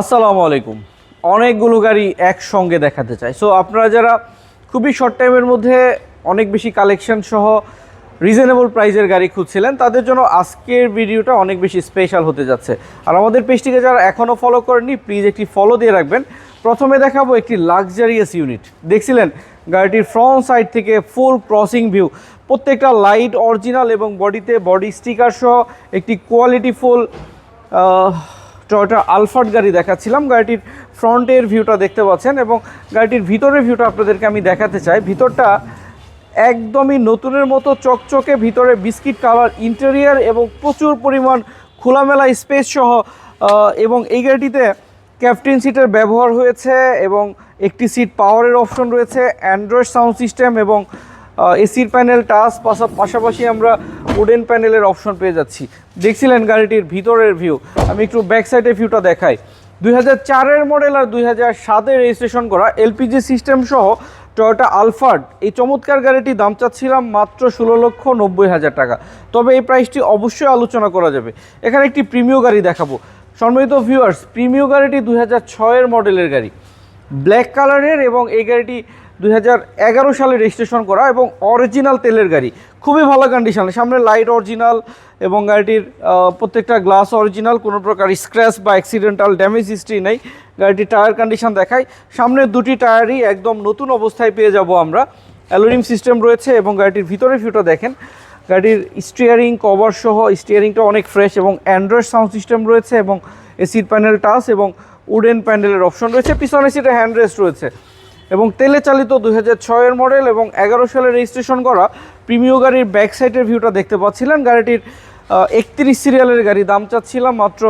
আসসালামু আলাইকুম। অনেকগুলো গাড়ি একসঙ্গে দেখাতে চাই। সো আপনারা যারা খুবই শর্ট টাইমের মধ্যে অনেক বেশি কালেকশন সহ রিজনেবল প্রাইজের গাড়ি খুঁজছিলেন, তাদের জন্য আজকের ভিডিওটা অনেক বেশি স্পেশাল হতে যাচ্ছে। আর আমাদের পেজটিকে যারা এখনও ফলো করেননি প্লিজ একটি ফলো দিয়ে রাখবেন। প্রথমে দেখাবো একটি লাক্সারিয়াস ইউনিট দেখছিলেন গাড়িটির ফ্রন্ট সাইড থেকে ফুল ক্রসিং ভিউ প্রত্যেকটা লাইট অরিজিনাল এবং বডিতে বডি স্টিকার সহ একটি কোয়ালিটি ফুল টয়োটা আলফার্ড গাড়ি দেখাচ্ছিলাম। গাড়িটির ফ্রন্টের ভিউটা দেখতে পাচ্ছেন এবং গাড়িটির ভিতরের ভিউটা আপনাদেরকে আমি দেখাতে চাই। ভিতরটা একদমই নতুনের মতো চকচকে, ভিতরে বিস্কিট কালার, ইন্টেরিয়ার এবং প্রচুর পরিমাণ খোলামেলা স্পেস সহ এবং এই গাড়িটিতে ক্যাপ্টেন সিটের ব্যবহার হয়েছে এবং একটি সিট পাওয়ারের অপশন রয়েছে, অ্যান্ড্রয়েড সাউন্ড সিস্টেম এবং এসির প্যানেল টাচ পাশাপাশি আমরা উডেন প্যানেলের অপশন পেয়ে যাচ্ছি। দেখছিলেন গাড়িটির ভিতরের ভিউ আমি একটু ব্যাক সাইডের ভিউটা দেখাই। দুই হাজার মডেল আর দুই হাজার রেজিস্ট্রেশন করা এলপিজি সিস্টেম সহ টয়োটা আলফার্ড এই চমৎকার গাড়িটি দাম চাচ্ছিলাম মাত্র ষোলো লক্ষ নব্বই হাজার টাকা। তবে এই প্রাইসটি অবশ্যই আলোচনা করা যাবে। এখানে একটি প্রিমিয় গাড়ি দেখাবো। সম্মানিত ভিউয়ার্স প্রিমিয় গাড়িটি দুই হাজার ছয়ের মডেলের গাড়ি। ব্ল্যাক কালারের এবং এই গাড়িটি দুই হাজার এগারো সালে রেজিস্ট্রেশন করা এবং অরিজিনাল তেলের গাড়ি। খুবই ভালো কন্ডিশন সামনে লাইট অরিজিনাল এবং গাড়িটির প্রত্যেকটা গ্লাস অরিজিনাল কোনো প্রকার স্ক্র্যাচ বা অ্যাক্সিডেন্টাল ড্যামেজ হিস্ট্রি নেই। গাড়িটির টায়ার কন্ডিশন দেখায়। সামনের দুটি টায়ারই একদম নতুন অবস্থায় পেয়ে যাব আমরা। অ্যালুমিনিয়াম সিস্টেম রয়েছে এবং গাড়িটির ভিতরে ভিউটা দেখেন। গাড়ির স্টিয়ারিং কভার সহ স্টিয়ারিংটা অনেক ফ্রেশ এবং অ্যান্ড্রয়েড সাউন্ড সিস্টেম রয়েছে এবং এসির প্যানেল টাচ এবং উডেন প্যানেলের অপশন রয়েছে। পিছনে সিটে হ্যান্ড রেস্ট রয়েছে। এবং তেলে চালিত দুই হাজার ছয়ের মডেল এবং এগারো সালে রেজিস্ট্রেশন করা প্রিমিয় গাড়ির ব্যাক সাইডের ভিউটা দেখতে পাচ্ছিলেন। গাড়িটির একত্রিশ সিরিয়ালের গাড়ি, দাম চাচ্ছিলাম মাত্র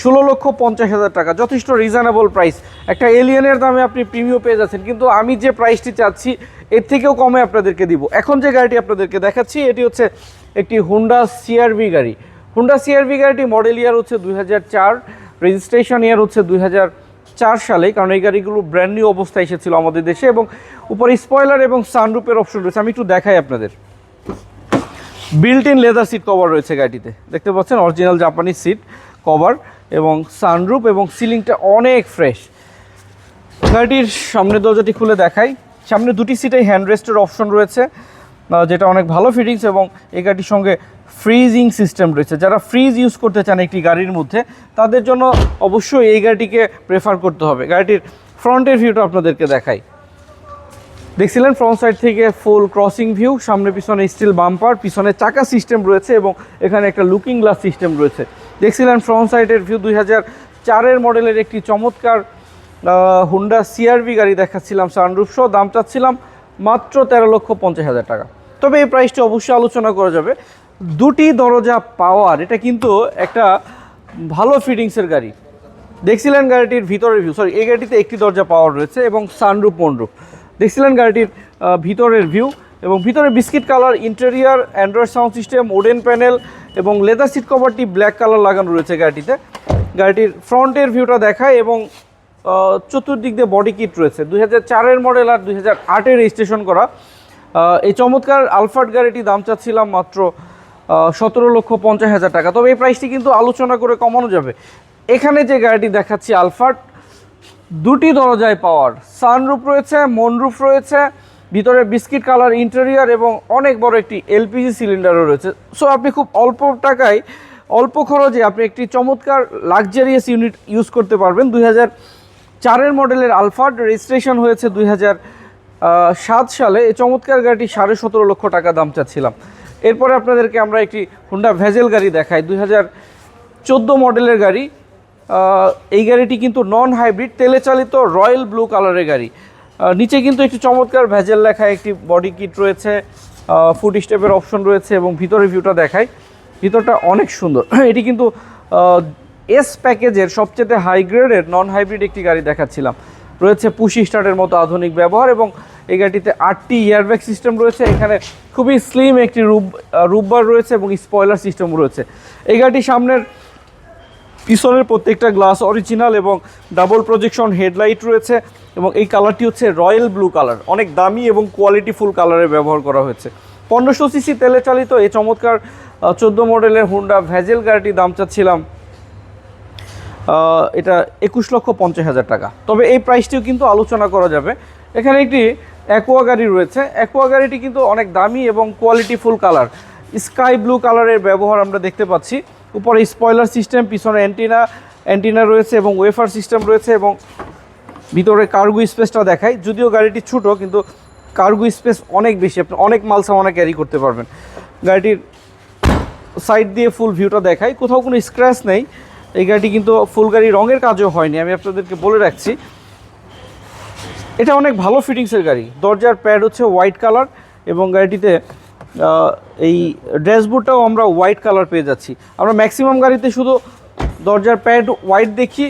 ষোলো লক্ষ পঞ্চাশ হাজার টাকা। যথেষ্ট রিজনেবল প্রাইস একটা এলিয়েনের দামে আপনি প্রিমিও পেয়ে যাচ্ছেন, কিন্তু আমি যে প্রাইসটি চাচ্ছি, এর থেকেও কমে আপনাদেরকে দিব। এখন যে গাড়িটি আপনাদেরকে দেখাচ্ছি, এটি হচ্ছে একটি হুন্ডা সিআরভি গাড়ি। হুন্ডা সিআরভি গাড়িটি মডেল ইয়ার হচ্ছে দুই হাজার চার রেজিস্ট্রেশন ইয়ার হচ্ছে দুই হাজার চার সালে কারণ এই গাড়িগুলো ব্র্যান্ড নিউ অবস্থায় এসেছিল আমাদের দেশে এবং উপরে স্পয়লার এবং সানরুপের অপশন রয়েছে। আমি একটু দেখাই আপনাদের। Built in leather seat cover রয়েছে গাড়িটিতে। দেখতে পাচ্ছেন অরিজিনাল জাপানিজ সিট কভার এবং সানরুপ এবং সিলিংটা অনেক ফ্রেশ গাড়িটির সামনের দরজাটি খুলে দেখাই। সামনে দুটি সিটে হ্যান্ড রেস্টের অপশন রয়েছে যেটা অনেক ভালো ফিটিংস এবং এই গাড়িটির সঙ্গে ফ্রিজিং সিস্টেম রয়েছে। যারা ফ্রিজ ইউজ করতে চান একটি গাড়ির মধ্যে, তাদের জন্য অবশ্যই এই গাড়িটিকে প্রেফার করতে হবে। গাড়িটির ফ্রন্টের ভিউটা আপনাদেরকে দেখাই। দেখছিলেন ফ্রন্ট সাইড থেকে ফুল ক্রসিং ভিউ, সামনে পিছনে স্টিল বাম্পার, পিছনে চাকা সিস্টেম রয়েছে এবং এখানে একটা লুকিং গ্লাস সিস্টেম রয়েছে। দেখছিলেন ফ্রন্ট সাইডের ভিউ দুই হাজার চারের মডেলের একটি চমৎকার হুন্ডা সিআরভি গাড়ি দেখাচ্ছিলাম, সানরুফ সহ। দাম চাচ্ছিলাম মাত্র তেরো লক্ষ পঞ্চাশ হাজার টাকা। তবে এই প্রাইসটি অবশ্যই আলোচনা করা যাবে। দুটি দরজা পাওয়ার, এটা কিন্তু একটা ভালো ফিটিংসের গাড়ি। দেখছিলেন গাড়িটির ভিতরের ভিউ সরি এই গাড়িটিতে একটি দরজা পাওয়ার রয়েছে এবং সানরুপ মনরুপ দেখছিলেন গাড়িটির ভিতরের ভিউ এবং ভিতরে biscuit colour interior android sound system wooden panel এবং লেদার সিট কভারটি ব্ল্যাক কালার লাগানো রয়েছে গাড়িটিতে। গাড়িটির ফ্রন্টের ভিউটা দেখায় এবং চতুর্দিক দিয়ে বডি কিট রয়েছে। দুই হাজার চারের মডেল আর দুই হাজার রেজিস্ট্রেশন করা। এই চমৎকার আলফার্ড গাড়িটি দাম চাচ্ছিলাম মাত্র সতেরো লক্ষ পঞ্চাশ হাজার টাকা। তবে এই প্রাইসটি কিন্তু আলোচনা করে কমানো যাবে। এখানে যে গাড়িটি দেখাচ্ছি আলফার্ড দুটি দরজায় পাওয়ার। সানরুফ রয়েছে, মনরুফ রয়েছে, ভিতরে বিস্কিট কালার ইন্টেরিয়ার এবং অনেক বড় একটি এলপিজি সিলিন্ডারও রয়েছে। সো আপনি খুব অল্প টাকায়, অল্প খরচে আপনি একটি চমৎকার লাক্সারিয়াস ইউনিট ইউজ করতে পারবেন। দুই হাজার চারের মডেলের আলফার্ড রেজিস্ট্রেশন হয়েছে দুই হাজার সাত সালে। এই চমৎকার গাড়িটি সাড়ে সতেরো লক্ষ টাকা দাম চাচ্ছিলাম। এরপরে আপনাদেরকে আমরা একটি হুন্ডা ভেজেল গাড়ি দেখাই দুই হাজার চোদ্দ মডেলের গাড়ি। এই গাড়িটি কিন্তু নন হাইব্রিড তেলে চালিত রয়্যাল ব্লু কালারের গাড়ি। নিচে কিন্তু একটি চমৎকার ভেজেল লেখা একটি বডি কিট রয়েছে ফুড স্টেপের অপশন রয়েছে এবং ভিতরের ভিউটা দেখায় ভিতরটা অনেক সুন্দর। এটি কিন্তু এস প্যাকেজের সবচেয়ে হাই গ্রেডের নন হাইব্রিড একটি গাড়ি দেখাচ্ছিলাম। রয়েছে পুশি স্টার্টের মতো আধুনিক ব্যবহার এবং এই গাড়িটিতে আটটি ইয়ারব্যাগ সিস্টেম রয়েছে। এখানে খুবই স্লিম একটি রুব রুববার রয়েছে এবং স্পয়লার সিস্টেম রয়েছে। এই গাড়িটি সামনের পিছনের প্রত্যেকটা গ্লাস অরিজিনাল এবং ডাবল প্রজেকশন হেডলাইট রয়েছে এবং এই কালারটি হচ্ছে রয়্যাল ব্লু কালার অনেক দামি এবং কোয়ালিটিফুল কালারে ব্যবহার করা হয়েছে। পনেরোশো সিসি তেলে চালিত এই চমৎকার চোদ্দ মডেলের হুন্ডা ভ্যাজেল গাড়িটি দাম চাচ্ছিলাম এটা একুশ লক্ষ পঞ্চাশ হাজার টাকা। তবে এই প্রাইসটিও কিন্তু আলোচনা করা যাবে। এখানে একটি অ্যাকোয়া গাড়ি রয়েছে। অ্যাকোয়া গাড়িটি কিন্তু অনেক দামি এবং কোয়ালিটিফুল কালার স্কাই ব্লু কালারের ব্যবহার আমরা দেখতে পাচ্ছি। উপরে স্পয়লার সিস্টেম পিছনে অ্যান্টিনা অ্যান্টিনা রয়েছে এবং ওয়েফার সিস্টেম রয়েছে এবং ভিতরে কার্গো স্পেসটা দেখায় যদিও গাড়িটি ছোট, কিন্তু কার্গো স্পেস অনেক বেশি। আপনি অনেক মাল সামানা ক্যারি করতে পারবেন। গাড়িটির সাইড দিয়ে ফুল ভিউটা দেখায় কোথাও কোনো স্ক্র্যাচ নেই। এই গাড়িটি কিন্তু ফুল গাড়ি রঙের কাজও হয়নি, আমি আপনাদেরকে বলে রাখছি। এটা অনেক ভালো ফিটিংসের গাড়ি। দরজার প্যাড হচ্ছে হোয়াইট কালার এবং গাড়িটিতে এই ড্যাশবোর্ডটাও আমরা হোয়াইট কালার পেয়ে যাচ্ছি। আমরা ম্যাক্সিমাম গাড়িতে শুধু দরজার প্যাড হোয়াইট দেখি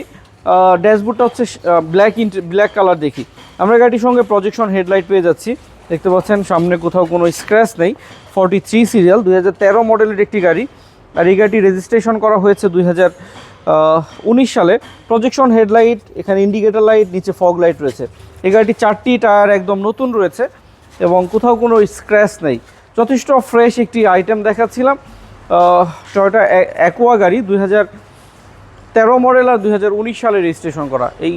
ড্যাশবোর্ডটা হচ্ছে ব্ল্যাক ইন্ট, ব্ল্যাক কালার দেখি। আমরা গাড়িটির সঙ্গে প্রজেকশন হেডলাইট পেয়ে যাচ্ছি। দেখতে পাচ্ছেন সামনে কোথাও কোনো স্ক্র্যাচ নেই। ফর্টি থ্রি সিরিয়াল দু হাজার তেরো মডেলের একটি গাড়ি। গাড়িটি রেজিস্ট্রেশন করা হয়েছে দুই উনিশ সালে। প্রজেকশন হেডলাইট এখানে ইন্ডিকেটার লাইট নিচে ফগ লাইট রয়েছে। এই গাড়িটি চারটি টায়ার একদম নতুন রয়েছে এবং কোথাও কোনো স্ক্র্যাচ নেই। যথেষ্ট ফ্রেশ একটি আইটেম দেখাচ্ছিলাম। টয়োটা অ্যাকোয়া গাড়ি দুই হাজার তেরো মডেল আর দুই হাজার উনিশ সালে রেজিস্ট্রেশন করা। এই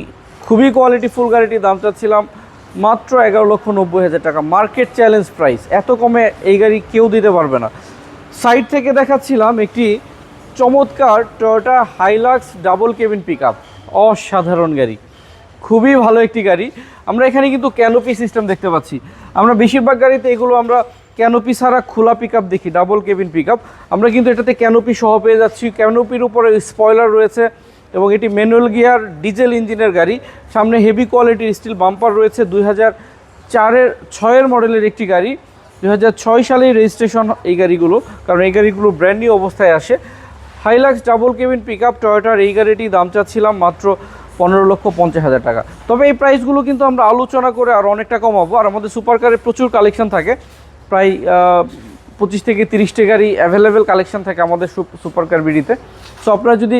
খুবই কোয়ালিটি ফুল গাড়িটির দাম চাচ্ছিলাম মাত্র এগারো লক্ষ নব্বই হাজার টাকা। মার্কেট চ্যালেঞ্জ প্রাইস এত কমে এই গাড়ি কেউ দিতে পারবে না। সাইড থেকে দেখাচ্ছিলাম একটি চমৎকার Toyota Hilux double cabin pick অসাধারণ গাড়ি। খুবই ভালো একটি গাড়ি। আমরা এখানে কিন্তু ক্যানোপি সিস্টেম দেখতে পাচ্ছি। আমরা বেশিরভাগ গাড়িতে এগুলো আমরা ক্যানোপি ছাড়া খোলা পিক দেখি ডাবল কেবিন পিক আমরা কিন্তু এটাতে ক্যানোপি সহ পেয়ে যাচ্ছি। ক্যানোপির উপরে স্পয়লার রয়েছে এবং এটি ম্যানুয়াল গিয়ার ডিজেল ইঞ্জিনের গাড়ি। সামনে হেভি কোয়ালিটির স্টিল বাম্পার রয়েছে। দুই হাজার চারের, ছয়ের মডেলের একটি গাড়ি। ছয় সালেই রেজিস্ট্রেশন এই গাড়িগুলো, কারণ এই গাড়িগুলো ব্র্যান্ড নিউ অবস্থায় আসে। Hilux double cabin pick up টয়োটার এই গাড়িটি দাম চাচ্ছিলাম মাত্র পনেরো লক্ষ পঞ্চাশ হাজার টাকা। তবে এই প্রাইসগুলো কিন্তু আমরা আলোচনা করে আর অনেকটা কমাবো, আর আমাদের সুপার কারের প্রচুর কালেকশন থাকে। প্রায় পঁচিশ থেকে তিরিশটি গাড়ি অ্যাভেলেবেল কালেকশন থাকে আমাদের সুপার কার বিডিতে। সো আপনারা যদি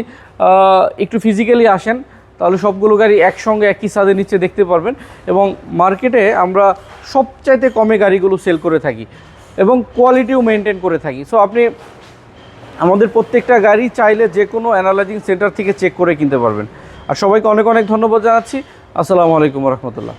একটু ফিজিক্যালি আসেন তাহলে সবগুলো গাড়ি একসঙ্গে একই ছাদের নিচে দেখতে পারবেন। এবং মার্কেটে আমরা সবচাইতে কমে গাড়িগুলো সেল করে থাকি এবং কোয়ালিটিও মেনটেন করে থাকি। সো আপনি আমাদের প্রত্যেকটা গাড়ি চাইলে যে কোনো অ্যানালাইজিং সেন্টার থেকে চেক করে কিনতে পারবেন। আর সবাইকে অনেক অনেক ধন্যবাদ জানাচ্ছি। আসসালামু আলাইকুম রহমতুল্লাহ।